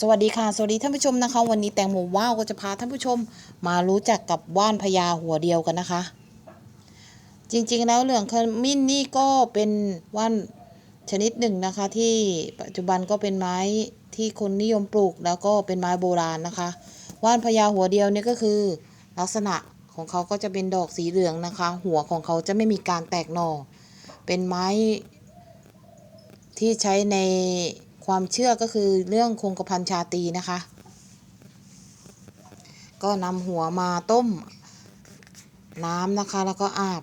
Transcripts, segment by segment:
สวัสดีค่ะสวัสดีท่านผู้ชมนะคะ วันนี้แตงโมว้าวก็จะพาท่านผู้ชมมารู้จักกับว่านพญาหัวเดียวกันนะคะ จริงๆแล้วเหลืองขมิ้นนี่ก็เป็นว่านชนิดหนึ่งนะคะ ที่ปัจจุบันก็เป็นไม้ที่คนนิยมปลูกแล้วก็เป็นไม้โบราณนะคะ ว่านพญาหัวเดียวเนี่ยก็คือ ลักษณะของเขาก็จะเป็นดอกสีเหลืองนะคะ หัวของเขาจะไม่มีการแตกหน่อ เป็นไม้ที่ใช้ใน ความเชื่อก็คือเรื่องคงกระพันชาตีนะคะ ก็นำหัวมาต้มน้ำนะคะ แล้วก็อาบ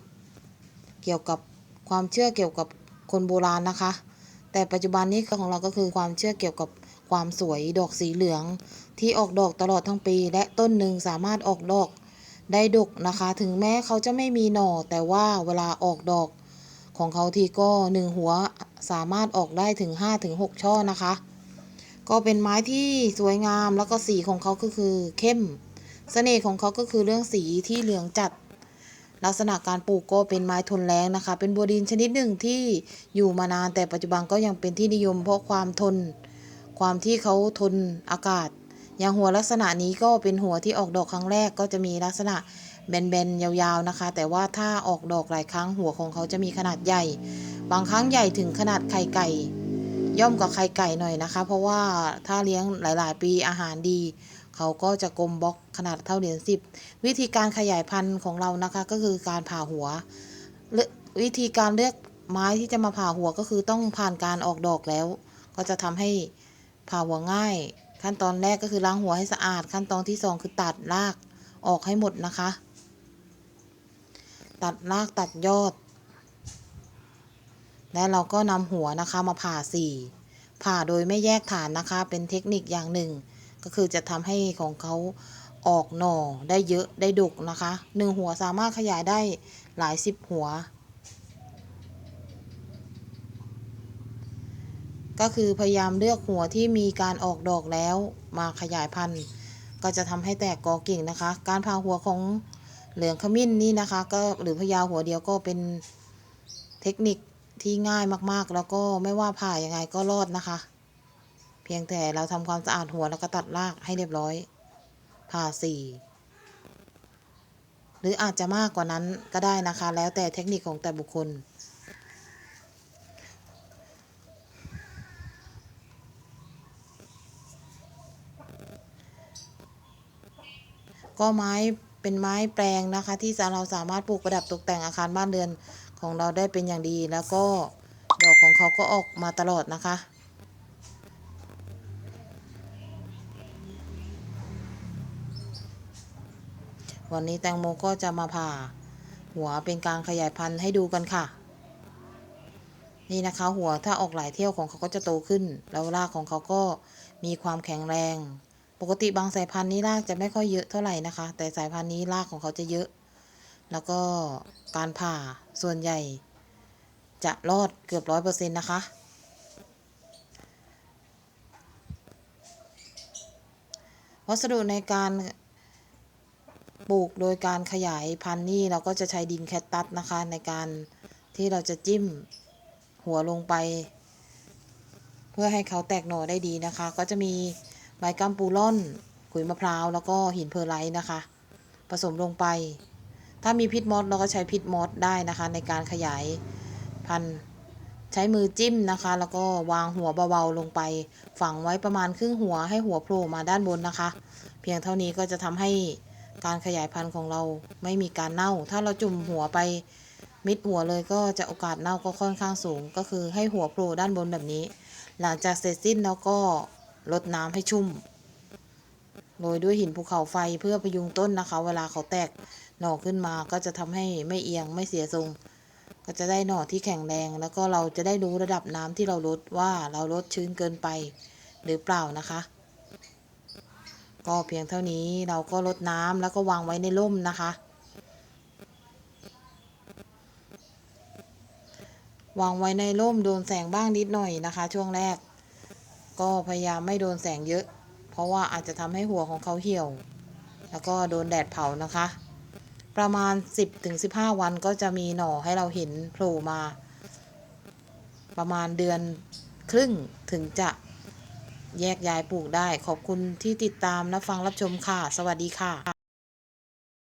เกี่ยวกับความเชื่อเกี่ยวกับคนโบราณนะคะ แต่ปัจจุบันนี้ของเราก็คือความเชื่อเกี่ยวกับความสวยดอกสีเหลือง ที่ออกดอกตลอดทั้งปี และต้นหนึ่งสามารถออกดอกได้ดกนะคะ ถึงแม้เขาจะไม่มีหน่อแต่ว่าเวลาออกดอก ของเขาทีก็หนึ่งหัวสามารถออกได้ถึง 5-6 ช่อนะคะ ก็เป็นไม้ที่สวยงามแล้วก็สีของเขาก็คือเข้มเสน่ห์ของเขาก็คือเรื่องสีที่เหลืองจัด ลักษณะการปลูกก็เป็นไม้ทนแรงนะคะ เป็นบัวดินชนิดหนึ่งที่อยู่มานานแต่ปัจจุบันก็ยังเป็นที่นิยมเพราะความทน ความที่เขาทนอากาศ อย่างหัวลักษณะนี้ก็เป็นหัวที่ออกดอกครั้งแรกก็จะมีลักษณะ แบนๆยาวๆนะคะ แต่ว่าถ้าออกดอกหลายครั้งหัวของเขาจะมีขนาดใหญ่ บางครั้งใหญ่ถึงขนาดไข่ไก่ ย่อมกว่าไข่ไก่หน่อยนะคะ เพราะว่าถ้าเลี้ยงหลาย ๆ ปีอาหารดี เขาก็จะกลมบล็อกขนาดเท่าเหรียญสิบวิธีการขยายพันธุ์ของเรานะคะ ก็คือการผ่าหัววิธีการเลือกไม้ที่จะมาผ่าหัวก็คือต้องผ่านการออกดอกแล้ว ก็จะทำให้ผ่าหัวง่าย ขั้นตอนแรกก็คือล้างหัวให้สะอาด ขั้นตอนที่สองคือตัดรากออกให้หมดนะคะ ตัดรากตัดยอด และเราก็นำหัวนะคะมาผ่าสี่ผ่าโดยไม่แยกฐานนะคะ เป็นเทคนิคอย่างหนึ่ง ก็คือจะทำให้ของเขาออกหน่อได้เยอะได้ดุกนะคะหนึ่งหัวสามารถขยายได้หลายสิบหัว ก็คือพยายามเลือกหัวที่มีการออกดอกแล้วมาขยายพันธุ์ ก็จะทำให้แตกกอกิ่งนะคะ การผ่าหัวของ เหลืองขมิ้นนี่นะคะ ก็หรือพญาหัวเดียวก็เป็นเทคนิคที่ง่ายมากๆ แล้วก็ไม่ว่าผ่ายังไงก็รอดนะคะ เพียงแต่เราทำความสะอาดหัวแล้วก็ตัดรากให้เรียบร้อย ผ่าสี่หรืออาจจะมากกว่านั้นก็ได้นะคะ แล้วแต่เทคนิคของแต่บุคคล ก็ไม้ เป็นไม้แปลงนะคะ ที่เราสามารถปลูกประดับตกแต่งอาคารบ้านเรือนของเราได้เป็นอย่างดีแล้วก็ดอกของเขาก็ออกมาตลอดนะคะ วันนี้แตงโมก็จะมาผ่า หัวเป็นการขยายพันธุ์ให้ดูกันค่ะ นี่นะคะหัวถ้าออกหลายเที่ยวของเขาก็จะโตขึ้น แล้วรากของเขาก็มีความแข็งแรง ปกติบางสายพันธุ์นี้รากจะไม่ค่อยเยอะเท่าไหร่นะคะ แต่สายพันธุ์นี้รากของเขาจะเยอะ แล้วก็การผ่าส่วนใหญ่ จะรอดเกือบร้อยเปอร์เซ็นต์นะคะวัสดุในการปลูกโดยการขยายพันธุ์นี่เราก็จะใช้ดินแคตตัสนะคะ ในการที่เราจะจิ้มหัวลงไป เพื่อให้เขาแตกหน่อได้ดีนะคะ ก็จะมี ใบกัมปูล่อนขุยมะพร้าวแล้วก็หินเพอร์ไลท์นะคะ ผสมลงไป ถ้ามีพิษมอสเราก็ใช้พิษมอสได้นะคะ ในการขยายพันธุ์ใช้มือจิ้มนะคะ แล้วก็วางหัวเบาๆลงไป ฝังไว้ประมาณครึ่งหัวให้หัวโผล่มาด้านบนนะคะ เพียงเท่านี้ก็จะทำให้การขยายพันธุ์ของเราไม่มีการเน่า ถ้าเราจุ่มหัวไปมิดหัวเลยก็จะโอกาสเน่าก็ค่อนข้างสูง ก็คือให้หัวโผล่ด้านบนแบบนี้ หลังจากเสร็จสิ้นแล้วก็ ลดน้ำให้ชุ่ม โรยด้วยหินภูเขาไฟเพื่อพยุงต้นนะคะ เวลาเขาแตกหน่อขึ้นมาก็จะทำให้ไม่เอียงไม่เสียทรง ก็จะได้หน่อที่แข็งแรง แล้วก็เราจะได้รู้ระดับน้ำที่เราลดว่าเราลดชื้นเกินไปหรือเปล่านะคะ ก็เพียงเท่านี้เราก็ลดน้ำแล้วก็วางไว้ในร่มนะคะวางไว้ในร่มโดนแสงบ้างนิดหน่อยนะคะ ช่วงแรก ก็พยายามไม่โดนแสงเยอะ เพราะว่าอาจจะทำให้หัวของเขาเหี่ยว แล้วก็โดนแดดเผานะคะ ประมาณ 10-15 วันก็จะมีหน่อให้เราเห็นโผล่มา ประมาณเดือนครึ่งถึงจะแยกย้ายปลูกได้ ขอบคุณที่ติดตามและฟังรับชมค่ะ สวัสดีค่ะ